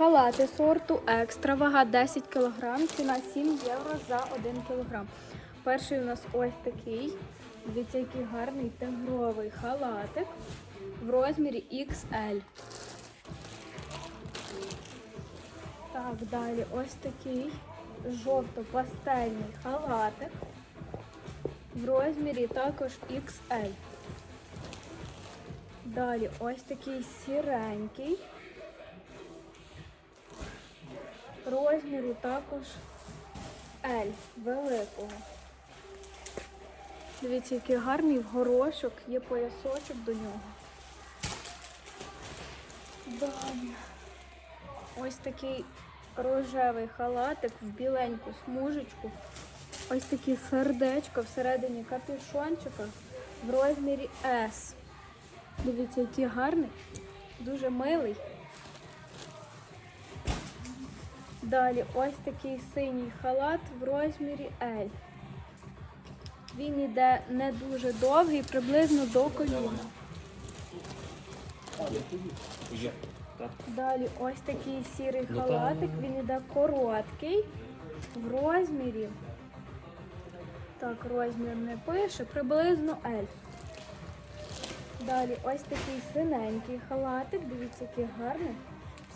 халати сорту екстра, вага 10 кг, ціна 7 євро за 1 кг. Перший у нас ось такий. Дивіться, який гарний тигровий халатик в розмірі XL. Так, далі ось такий жовто-пастельний халатик в розмірі також XL. Далі ось такий сіренький. Розміру також L великого. Дивіться, який гарний горошок, є поясочок до нього. Далі. Ось такий рожевий халатик в біленьку смужечку. Ось такі сердечко всередині капюшончика в розмірі S. Дивіться, який гарний, дуже милий. Далі ось такий синій халат в розмірі L. Він іде не дуже довгий, приблизно до коліна. Далі ось такий сірий халатик, він іде короткий в розмірі. Так, розмір не пише, приблизно L. Далі ось такий синенький халатик, дивіться, який гарний.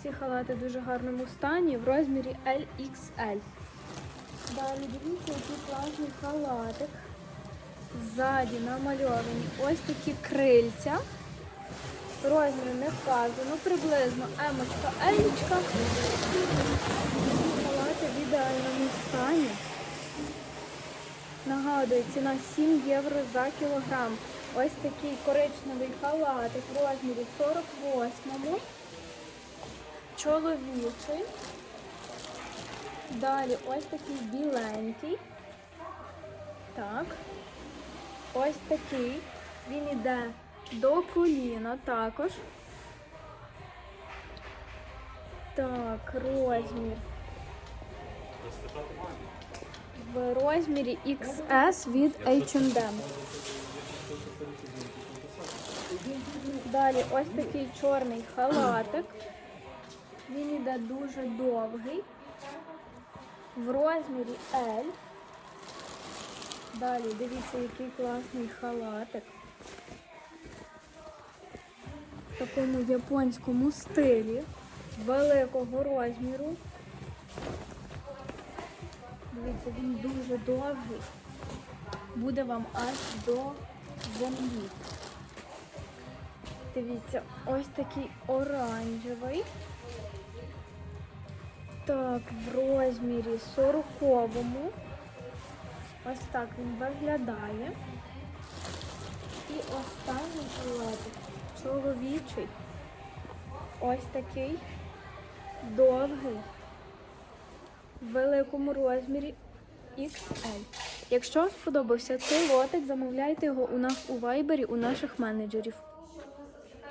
Всі халати в дуже гарному стані в розмірі LXL. Далі дивіться, який класний халатик. Ззаді намальовані ось такі крильця. Розмір не вказано, приблизно емочка, елічка. Халати в ідеальному стані. Нагадую, ціна 7 євро за кілограм. Ось такий коричневий халатик в розмірі 48-му. Чоловічий. Далі ось такий біленький. Так. Ось такий. Він іде до коліна також. Так, розмір. В розмірі XS від H&M. Далі ось такий чорний халатик. Він іде дуже довгий. В розмірі L. Далі дивіться, який класний халатик. В такому японському стилі. Великого розміру. Дивіться, він дуже довгий. Буде вам аж до землі. Дивіться, ось такий оранжевий. Так, в розмірі 40-му. Ось так він виглядає. І останній халатик чоловічий. Ось такий довгий, в великому розмірі XL. Якщо вам сподобався цей лотик, замовляйте його у нас у вайбері у наших менеджерів.